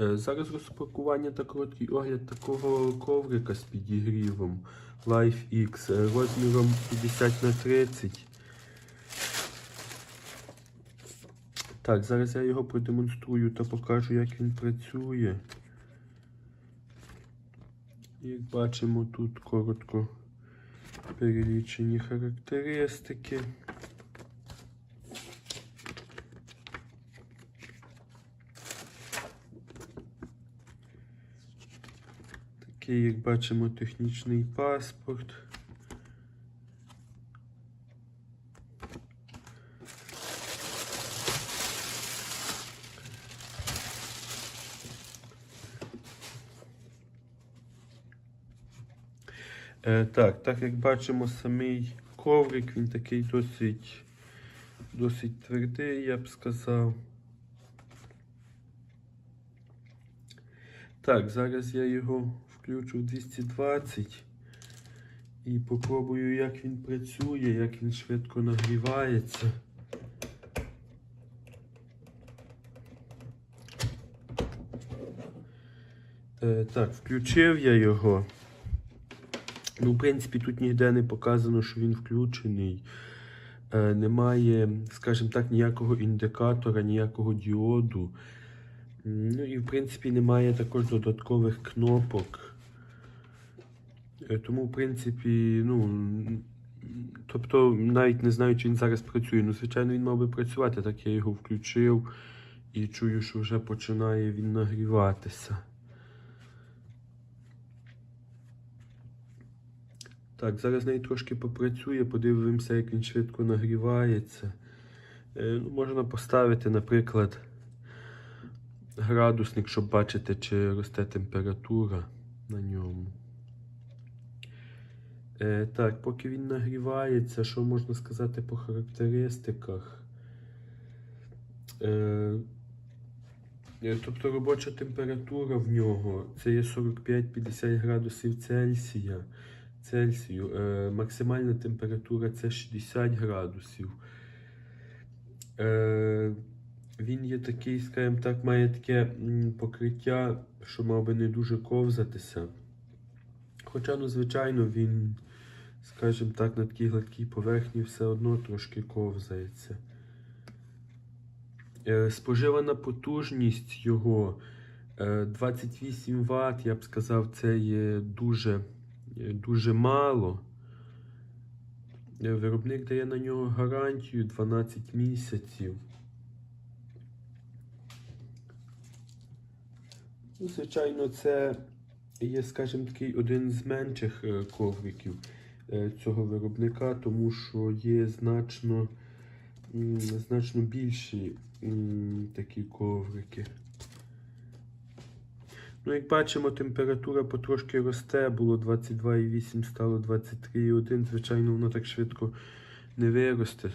Е, Зараз розпакування та короткий огляд такого коврика з підігрівом Life X е, розміром 50 на 30. Так, зараз я його продемонструю та покажу, як він працює. Як бачимо, тут коротко перелічені характеристики. Такий, як бачимо, технічний паспорт. Е, так, так як бачимо, самий коврик, він такий досить, досить твердий, я б сказав. Так, зараз я його включу в 220 і попробую, як він працює, як він швидко нагрівається. Е, так, включив я його. Ну, в принципі, тут ніде не показано, що він включений. Е, немає, скажімо так, ніякого індикатора, ніякого діоду. Ну і в принципі немає також додаткових кнопок. Е, Тому, в принципі, ну. Тобто, навіть не знаю, чи він зараз працює. Ну, звичайно, він мав би працювати, так я його включив і чую, що вже починає він нагріватися. Так, зараз навіть трошки попрацює, подивимося, як він швидко нагрівається. Е, ну, можна поставити, наприклад, градусник, щоб бачити, чи росте температура на ньому. Е, так, поки він нагрівається, що можна сказати по характеристиках? Е, е, тобто робоча температура в нього це є 45-50 градусів Цельсія. Цельсію. Максимальна температура це 60 градусів. Він є такий, скажімо так, має таке покриття, що мав би не дуже ковзатися. Хоча, ну, звичайно, він, скажімо так, на такій гладкій поверхні все одно трошки ковзається. Е, споживана потужність його е, 28 Вт, я б сказав, це є дуже, е, дуже мало. Е, Виробник дає на нього гарантію 12 місяців. Ну, звичайно, це є, скажімо, такий один з менших е, ковриків е, цього виробника, тому що є значно, значно більші такі коврики. Ну, як бачимо, температура потрошки росте, було 22,8, стало 23,1. Звичайно, воно так швидко не виросте.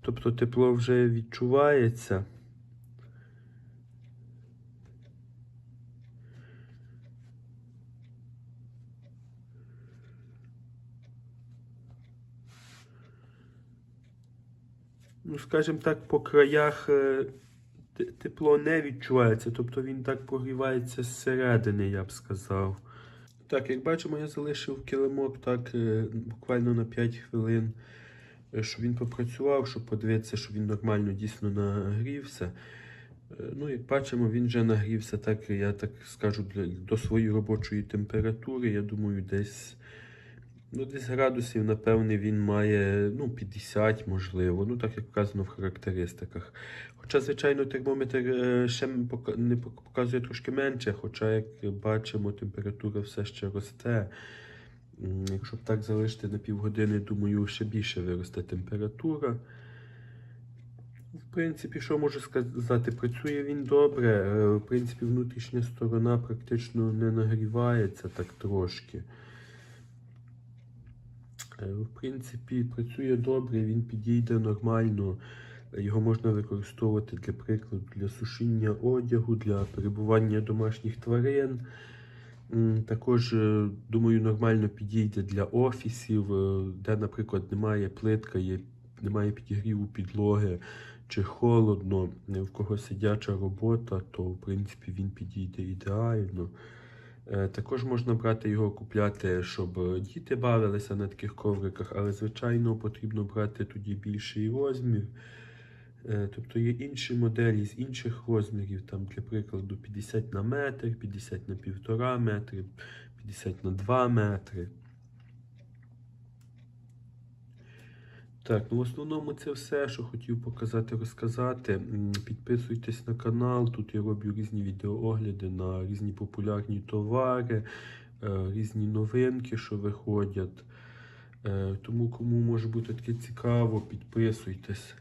Тобто тепло вже відчувається. Ну, скажімо так, по краях е, тепло не відчувається, тобто він так прогрівається зсередини, я б сказав. Так, як бачимо, я залишив килимок так е, буквально на 5 хвилин, е, щоб він попрацював, щоб подивитися, що він нормально дійсно нагрівся. Ну, як бачимо, він вже нагрівся, так я так скажу, до своєї робочої температури. Я думаю, десь, ну, десь градусів, напевне, він має ну, 50, можливо, ну так як вказано в характеристиках. Хоча, звичайно, термометр е, ще не показує трошки менше, хоча, як бачимо, температура все ще росте. Якщо б так залишити на півгодини, думаю, ще більше виросте температура. В принципі, що можу сказати, працює він добре. Е, В принципі, внутрішня сторона практично не нагрівається так трошки. Е, В принципі, працює добре, він підійде нормально. Його можна використовувати для прикладу для сушіння одягу, для перебування домашніх тварин. Також, е, думаю, нормально підійде для офісів, е, де, наприклад, немає плитка, є, немає підігріву підлоги, чи холодно, в кого сидяча робота, то в принципі він підійде ідеально. Е, Також можна брати його купляти, щоб діти бавилися на таких ковриках, але звичайно потрібно брати тоді більший розмір. Е, Тобто є інші моделі з інших розмірів, там, для прикладу, 50 на метр, 50 на півтора метри, 50 на 2 метри. Так, ну в основному це все, що хотів показати, розказати. Підписуйтесь на канал, тут я роблю різні відеоогляди на різні популярні товари, е, різні новинки, що виходять. Е, Тому кому може бути таке цікаво, підписуйтесь.